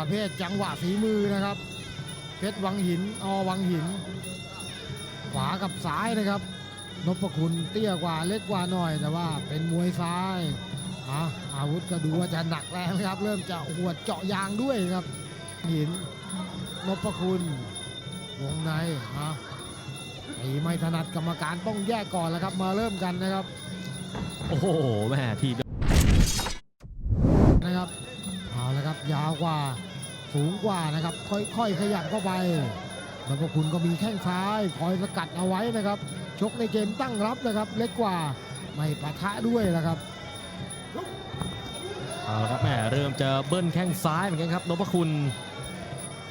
ประเภทจังหวะฝีมือนะครับ เพชรวังหินอวังหิน ขวากับซ้ายนะครับนพคุณเตี้ยกว่าเล็กกว่าหน่อย แต่ว่าเป็นมวยซ้ายอะอาวุธก็ดูว่าจะหนักแรงนะครับ เริ่มจะหวดเจาะยางด้วยครับ หินนพคุณวงในอะตีไม่ถนัดกรรมการต้องแยกก่อนแล้วครับ มาเริ่มกันนะครับ โอ้โหแม่ทีบนะครับเอาละครับยาวกว่า สูงกว่านะครับ ค่อยๆขยับเข้าไปแล้วก็คุณก็มีแข้งซ้ายคอยสกัดเอาไว้นะครับ ชกในเกมตั้งรับนะครับ เล็กกว่าไม่ปะทะด้วยนะครับเอาละครับแม่เริ่มจะเบิ้ลแข้งซ้ายเหมือนกันครับนพคุณ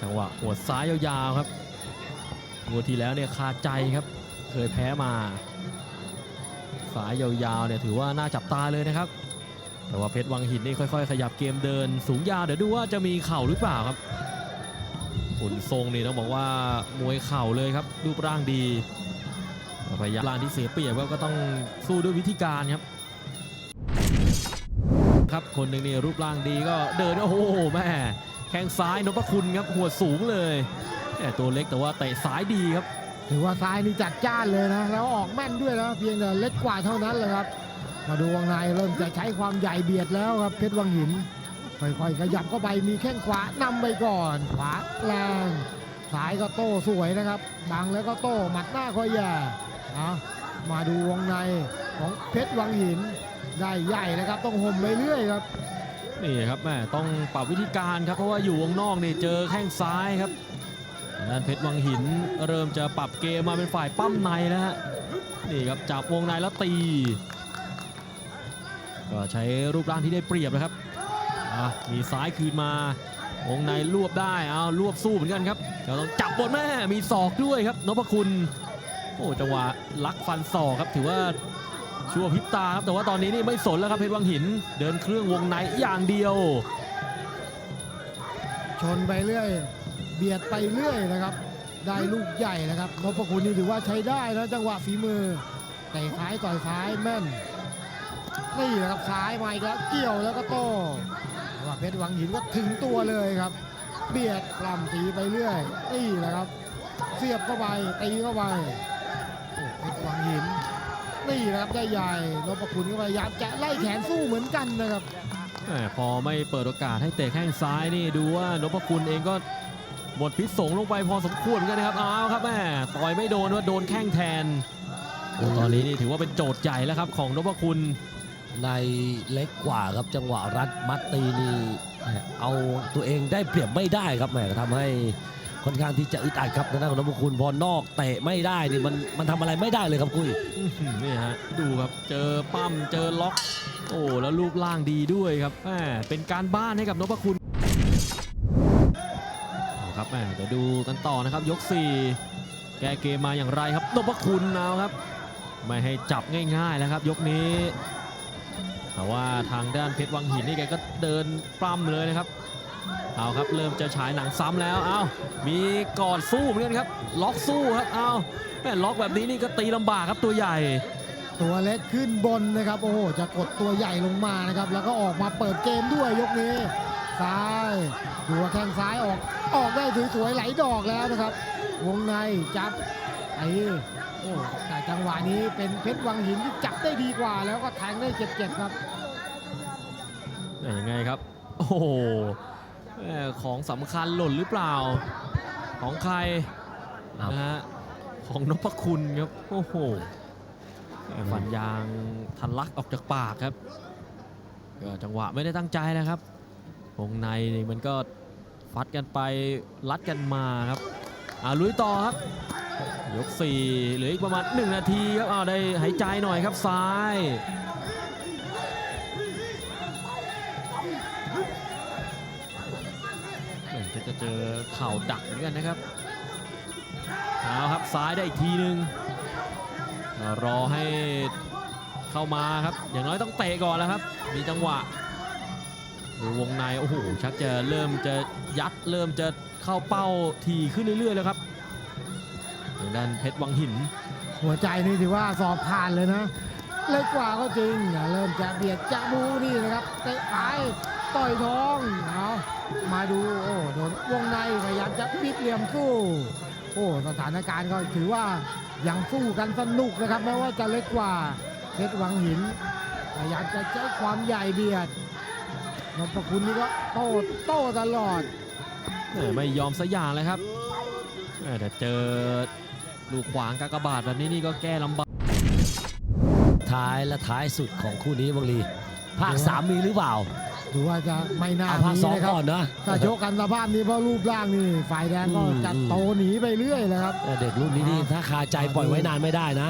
จังหวะหัวซ้ายยาวๆครับงวดที่แล้วเนี่ยคาใจครับ เคยแพ้มาสายยาวๆเนี่ยถือว่าน่าจับตาเลยนะครับ แต่ว่าเพชรวังหินนี่ค่อยๆ ขยับเกมเดิน สูงยาวเดี๋ยวดูว่าจะมีเข่าหรือเปล่าครับหุ่นทรงนี่ต้องบอกว่ามวยเข่าเลยครับรูปร่างดีพยายามร่างที่เสียเปรียบก็ต้องสู้ด้วยวิธีการครับครับคนหนึ่งนี่รูปร่างดีก็เดินโอ้โหแม่แข้งซ้ายนพคุณครับหัวสูงเลยแม่ตัวเล็กแต่ว่าเตะซ้ายดีครับถือว่าซ้ายนี่จัดจ้านเลยนะแล้วออกแม่นด้วยนะเพียงแต่เล็กกว่าเท่านั้นแหละครับ มาดูวงในเริ่มจะใช้ความใหญ่เบียดแล้วครับเพชรวังหินค่อยๆขยับเข้าไปมีแข้งขวานำไปก่อน ขวาแรงซ้ายก็โต้สวยนะครับบังแล้วก็โต้หมัดหน้าคอยแย่เอามาดูวงในของเพชรวังหินได้ใหญ่นะครับ ต้องห่มเรื่อยๆครับนี่ครับแม่ต้องปรับวิธีการครับเพราะว่าอยู่วงนอกนี่เจอแข้งซ้ายครับด้านเพชรวังหินเริ่มจะปรับเกมมาเป็นฝ่ายปั้มในแล้วฮะนี่ครับจับวงในแล้วตี ก็ใช้รูปร่างที่ได้เปรียบนะครับมีซ้ายคืนมาวงในรวบได้เอารวบสู้เหมือนกันครับเราต้องจับบนแม่มีศอกด้วยครับนพคุณโอ้จังหวะลักฟันศอกครับถือว่าชั่วพิบตาครับแต่ว่าตอนนี้นี่ไม่สนแล้วครับเพชรวังหิน เดินเครื่องวงในอย่างเดียว ชนไปเรื่อย เบียดไปเรื่อยนะครับ ได้ลูกใหญ่นะครับนพคุณนี่ถือว่าใช้ได้นะจังหวะฝีมือเตะซ้ายต่อยซ้ายแม่น นี่แหละครับซ้ายมาอีกแล้วเกี่ยวแล้วก็โต้ว่าเพชรวังหินก็ถึงตัวเลยครับ เบียดปล้ำตีไปเรื่อยนี่แหละครับ เสียบเข้าไปตีเข้าไปเพชรวังหินนี่แหละครับได้ใหญ่นพคุณก็พยายามจะไล่แขนสู้เหมือนกันนะครับพอไม่เปิดโอกาสให้เตะแข้งซ้ายนี่ดูว่านพคุณเองก็หมดพิษสงลงไปพอสมควรเหมือนกันนะครับเอาครับแม่ต่อยไม่โดนว่าโดนแข้งแทนตอนนี้นี่ถือว่าเป็นโจทย์ใหญ่แล้วครับของนพคุณ ในเล็กกว่าครับจังหวะรัดมัดตีนี่เอาตัวเองได้เปรียบไม่ได้ครับแหมทำให้ค่อนข้างที่จะอึดอัดครับทางด้านของนพคุณพอนอกเตะไม่ได้นี่มันมันทำอะไรไม่ได้เลยครับคุยนี่ฮะดูครับเจอปั้มเจอล็อก โอ้แล้วรูปร่างดีด้วยครับแหมเป็นการบ้านให้กับนพคุณครับแหมเดี๋ยวดูกันต่อนะครับยก 4 แก้เกมมาอย่างไรครับนพคุณเอาครับ ไม่ให้จับง่ายๆแล้วครับ ยกนี้ แต่ว่าทางด้านเพชรวังหินนี่แกก็เดินปล้ำเลยนะครับ เอาครับเริ่มจะฉายหนังซ้ำแล้ว เอามีกอดสู้เหมือนกันครับ ล็อกสู้ครับ เอาแม่ล็อกแบบนี้นี่ก็ตีลำบากครับตัวใหญ่ ตัวเล็กขึ้นบนนะครับ โอ้โห จะกดตัวใหญ่ลงมานะครับ แล้วก็ออกมาเปิดเกมด้วยยกนี้ ซ้ายดูว่าแข้งซ้ายออก ออกได้สวยๆไหลดอกแล้วนะครับ วงในจับไอ้ โอ้แต่จังหวะนี้เป็นเพชรวังหินที่จับได้ดีกว่า แล้วก็แทงได้เจ็บๆครับแม่ยังไงครับ โอ้โหแม่ของสำคัญหล่นหรือเปล่า ของใครครับนะฮะของนพคุณครับโอ้โหแม่ฟันยางทันลักออกจากปากครับก็จังหวะไม่ได้ตั้งใจนะครับวงในนี่มันก็ฟัดกันไปลัดกันมาครับอ่าลุยต่อครับ ยก4เหลืออีกประมาณ 1 นาทีครับอ้าวได้หายใจหน่อยครับซ้ายจะเจอเข่าดักเหมือนกันนะครับเอาครับซ้ายได้อีกทีหนึ่งรอให้เข้ามาครับ อย่างน้อยต้องเตะก่อนแล้วครับ มีจังหวะดูวงในโอ้โหชักจะเริ่มจะยัดเริ่มจะเข้าเป้าทีขึ้นเรื่อยๆแล้วครับางด้านเพชรวังหิน หัวใจนี่ถือว่าสอบผ่านเลยนะ เล็กกว่าก็จริงนะเริ่มจะเบียดจะบูนี่นะครับเตะไปต่อยท้องเอามาดูโอ้โดนวงในพยายามจะปิดเหลี่ยมสู้ โอ้สถานการณ์ก็ถือว่ายังสู้กันสนุกนะครับแม้ว่าจะเล็กกว่าเพชรวังหินพยายามจะใช้ความใหญ่เบียดนพคุณนี่ก็โต้โต้ตลอดแหม่ไม่ยอมสักอย่างเลยครับแหม่แต่เจอ ลูกขวางกากบาทแบบนี้นี่ก็แก้ลำบาก ท้ายและท้ายสุดของคู่นี้บังลี ภาค3มีหรือเปล่า ดูว่าจะไม่น่าเอาภาคมีสองนะครับก่อนนะถ้าโชกกันสภาพนี้เพราะรูปร่างนี่ฝ่ายแดงก็อืมจะอืมโตหนีไปเรื่อยเลยครับ แต่เด็กรุ่นนี้นี่ถ้าคาใจปล่อยไว้นานไม่ได้นะ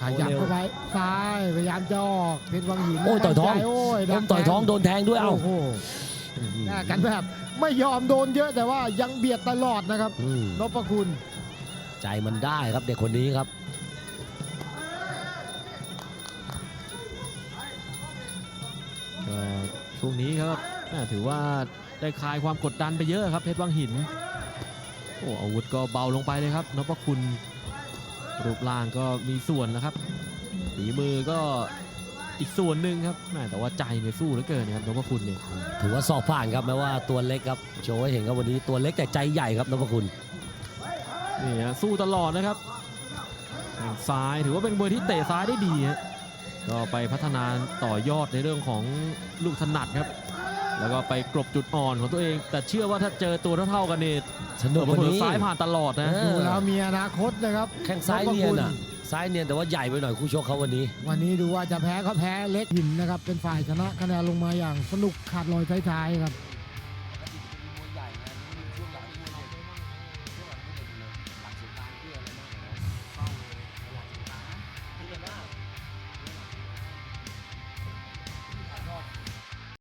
ขยับเข้าไปซ้ายพยายามจะออกเพชรวังหินโอ้ยต่อยท้อง โอ้ยต้มต่อยท้องโดนแทงด้วยเอ้าโอ้โหแลกกันแบบไม่ยอมโดนเยอะแต่ว่ายังเบียดตลอดนะครับอืม นพคุณ ใจมันได้ครับเด็กคนนี้ครับ ก็ช่วงนี้ครับแม่ถือว่าได้คลายความกดดันไปเยอะครับเพชรวังหิน โอ้อาวุธก็เบาลงไปเลยครับนพคุณ รูปร่างก็มีส่วนนะครับฝีมือก็อีกส่วนหนึ่งครับแต่ว่าใจเนี่ยสู้เหลือเกินครับนพคุณเนี่ยถือว่าสอบผ่านครับแม้ว่าตัวเล็กครับโชว์ให้เห็นครับวันนี้ตัวเล็กแต่ใจใหญ่ครับนพคุณ นี่ฮะสู้ตลอดนะครับแข้งซ้ายถือว่าเป็นมวยที่เตะซ้ายได้ดีฮะก็ไปพัฒนาต่อยอดในเรื่องของลูกถนัดครับ แล้วก็ไปกลบจุดอ่อนของตัวเอง แต่เชื่อว่าถ้าเจอตัวเท่าๆกันเนี่ยสนุกกว่าเผลอนี้ๆซ้ายผ่านตลอดนะเออดูแล้วมีอนาคตนะครับแข้งซ้ายเนียนอะซ้ายเนียนแต่ว่าใหญ่ไปหน่อยคู่ชกเขาวันนี้ วันนี้ดูว่าจะแพ้ก็แพ้เล็กหินนะครับเป็นฝ่ายชนะคะแนนลงมาอย่างสนุกขาดลอยท้ายๆครับ